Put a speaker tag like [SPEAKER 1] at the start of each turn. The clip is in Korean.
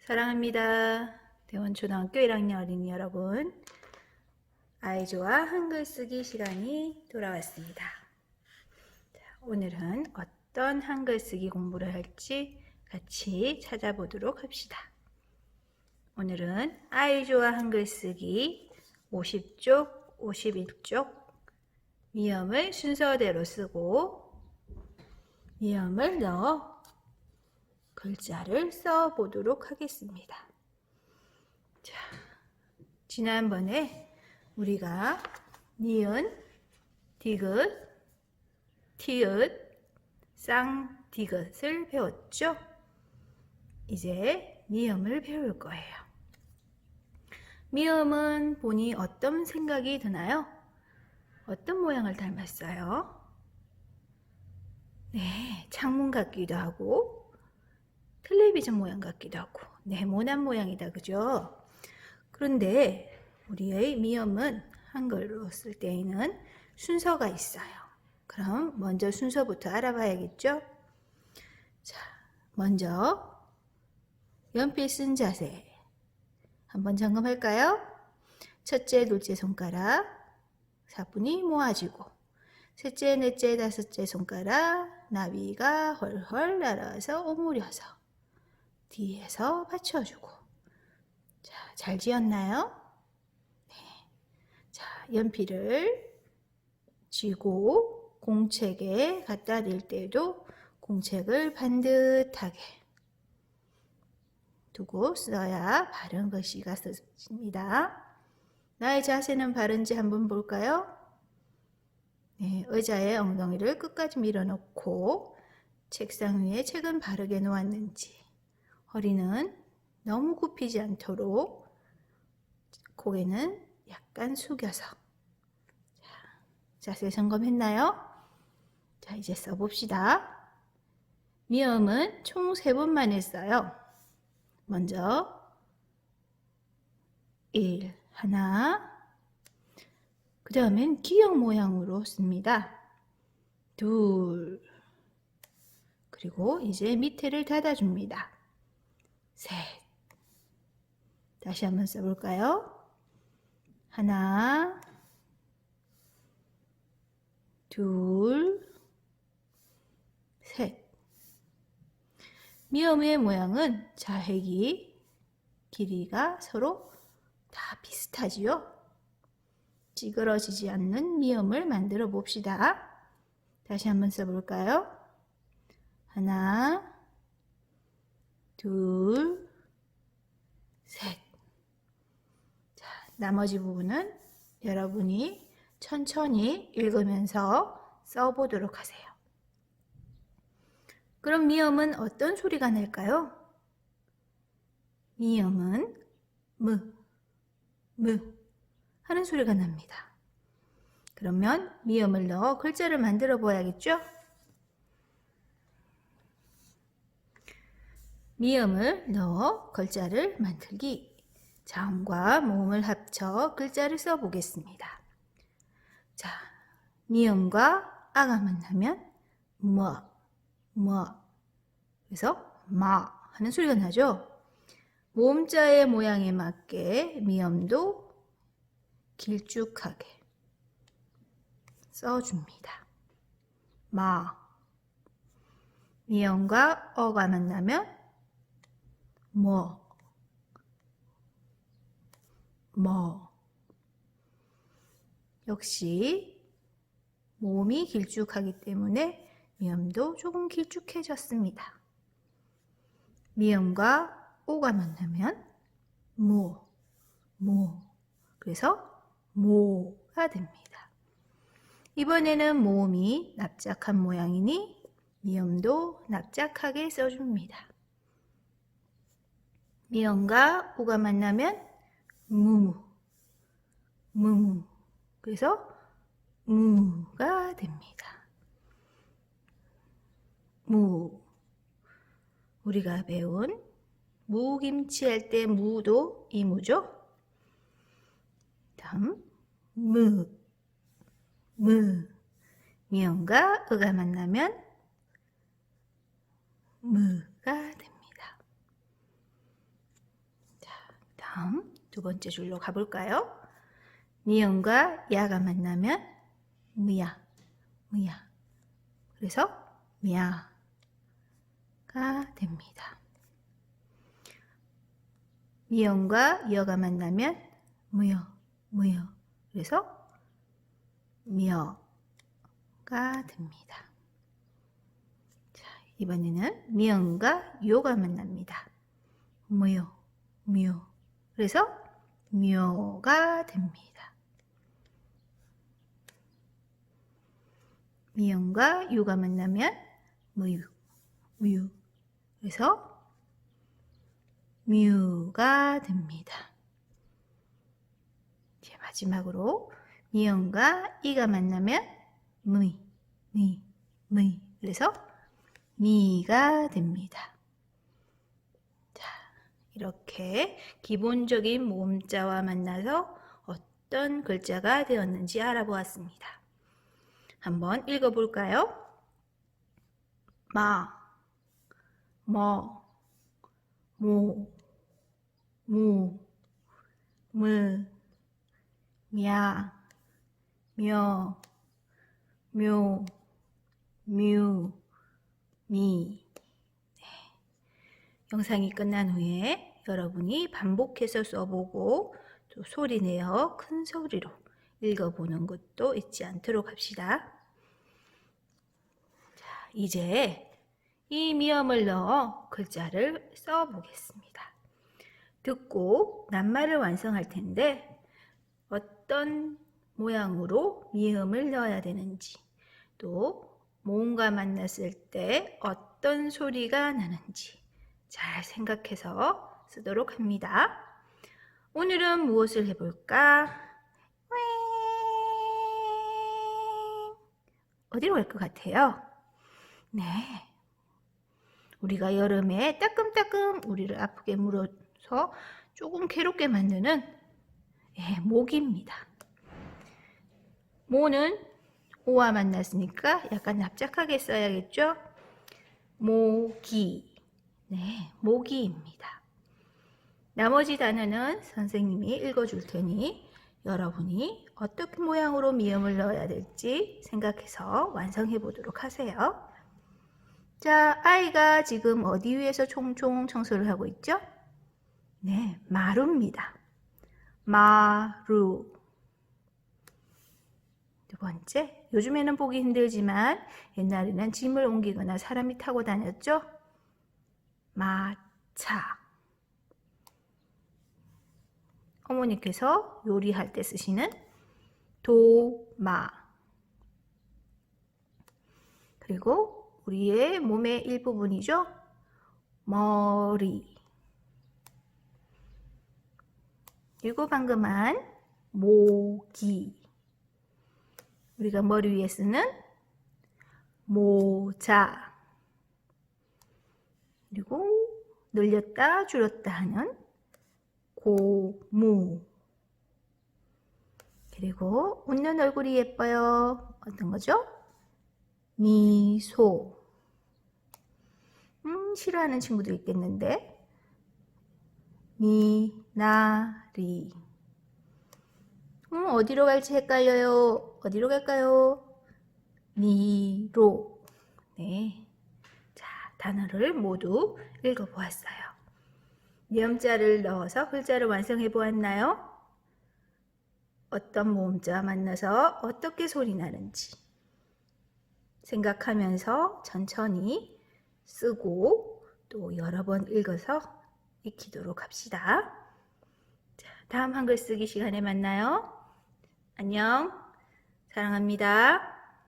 [SPEAKER 1] 사랑합니다. 대원초등학교 1학년 어린이 여러분. 아이조와 한글 쓰기 시간이 돌아왔습니다. 자, 오늘은 어떤 한글 쓰기 공부를 할지 같이 찾아보도록 합시다. 오늘은 아이조와 한글 쓰기 50쪽, 51쪽 미음을 순서대로 쓰고 미음을 넣어 글자를 써 보도록 하겠습니다. 자, 지난번에 우리가 니은, 디귿, 티읕, 쌍디귿을 배웠죠? 이제 미음을 배울 거예요. 미음은 보니 어떤 생각이 드나요? 어떤 모양을 닮았어요? 네, 창문 같기도 하고 텔레비전 모양 같기도 하고 네모난 모양이다 그죠? 그런데 우리의 미음은 한글로 쓸 때에는 순서가 있어요. 그럼 먼저 순서부터 알아봐야겠죠? 자, 먼저 연필 쓴 자세 한번 점검할까요? 첫째, 둘째 손가락 사뿐히 모아지고 셋째, 넷째, 다섯째 손가락 나비가 헐헐 날아서 오므려서 뒤에서 받쳐주고 자, 잘 지었나요? 네. 자, 연필을 쥐고 공책에 갖다 댈 때도 공책을 반듯하게 두고 써야 바른 글씨가 써집니다. 나의 자세는 바른지 한번 볼까요? 네, 의자에 엉덩이를 끝까지 밀어넣고 책상 위에 책은 바르게 놓았는지 허리는 너무 굽히지 않도록 고개는 약간 숙여서 자, 자세 점검했나요? 자 이제 써봅시다. 미음은 총세 번만 했어요. 먼저 1 하나 그 다음엔 기역 모양으로 씁니다. 둘 그리고 이제 밑에를 닫아줍니다. 셋 다시 한번 써볼까요? 하나 둘 셋 미음의 모양은 자획이 길이가 서로 다 비슷하지요? 찌그러지지 않는 미음을 만들어 봅시다. 다시 한번 써볼까요? 하나, 둘, 셋. 자, 나머지 부분은 여러분이 천천히 읽으면서 써보도록 하세요. 그럼 미음은 어떤 소리가 날까요? 미음은 무, 무 하는 소리가 납니다. 그러면 미음을 넣어 글자를 만들어 보아야겠죠? 미음을 넣어 글자를 만들기. 자음과 모음을 합쳐 글자를 써 보겠습니다. 자, 미음과 아가 만나면 뭐, 뭐. 그래서 마 하는 소리가 나죠? 모음자의 모양에 맞게 미음도 길쭉하게 써줍니다. 마. 미음과 어가 만나면 뭐, 뭐. 역시 몸이 길쭉하기 때문에 미음도 조금 길쭉해졌습니다. 미음과 오가 만나면 무, 무. 그래서 모가 됩니다. 이번에는 모음이 납작한 모양이니 미음도 납작하게 써줍니다. 미음과 우가 만나면 무무, 무무. 그래서 무가 됩니다. 무. 우리가 배운 무김치 할 때 무도 이 무죠? 다음 무, 무. 미음과 으가 만나면 무가 됩니다. 다음 두 번째 줄로 가볼까요? 미음과 야가 만나면 미야, 미야. 그래서 미야가 됩니다. 미음과 여가 만나면 무여, 무여. 그래서 미어가 됩니다. 자, 이번에는 미음과 요가 만납니다. 무요, 묘. 그래서 묘가 됩니다. 미음과 유가 만나면 무유, 무유. 그래서 뮤가 됩니다. 이제 마지막으로 미음과 이가 만나면 미, 미, 미. 그래서 미가 됩니다. 자, 이렇게 기본적인 모음자와 만나서 어떤 글자가 되었는지 알아보았습니다. 한번 읽어볼까요? 마, 뭐, 모, 무, 무, 야, 며, 묘, 뮤, 미. 네. 영상이 끝난 후에 여러분이 반복해서 써보고 또 소리 내어 큰 소리로 읽어보는 것도 잊지 않도록 합시다. 자, 이제 이 미음을 넣어 글자를 써보겠습니다. 듣고 낱말을 완성할 텐데 어떤 모양으로 미음을 넣어야 되는지 또 모음과 만났을 때 어떤 소리가 나는지 잘 생각해서 쓰도록 합니다. 오늘은 무엇을 해볼까? 어디로 갈 것 같아요? 네. 우리가 여름에 따끔따끔 우리를 아프게 물어서 조금 괴롭게 만드는 예, 모기입니다. 모는 오와 만났으니까 약간 납작하게 써야겠죠? 모기. 네, 모기입니다. 나머지 단어는 선생님이 읽어줄 테니 여러분이 어떻게 모양으로 미음을 넣어야 될지 생각해서 완성해 보도록 하세요. 자, 아이가 지금 어디 위에서 총총 청소를 하고 있죠? 네, 마루입니다. 마루. 두 번째, 요즘에는 보기 힘들지만 옛날에는 짐을 옮기거나 사람이 타고 다녔죠? 마차. 어머니께서 요리할 때 쓰시는 도마. 그리고 우리의 몸의 일부분이죠. 머리. 그리고 방금 한 모기. 우리가 머리 위에 쓰는 모자. 그리고 늘렸다 줄였다 하는 고무. 그리고 웃는 얼굴이 예뻐요. 어떤 거죠? 미소. 음, 싫어하는 친구도 있겠는데. 미나리. 음, 어디로 갈지 헷갈려요. 어디로 갈까요? 미로. 네. 자, 단어를 모두 읽어보았어요. 미음자를 넣어서 글자를 완성해 보았나요? 어떤 모음자와 만나서 어떻게 소리 나는지 생각하면서 천천히 쓰고 또 여러 번 읽어서 익히도록 합시다. 자, 다음 한글 쓰기 시간에 만나요. 안녕. 사랑합니다.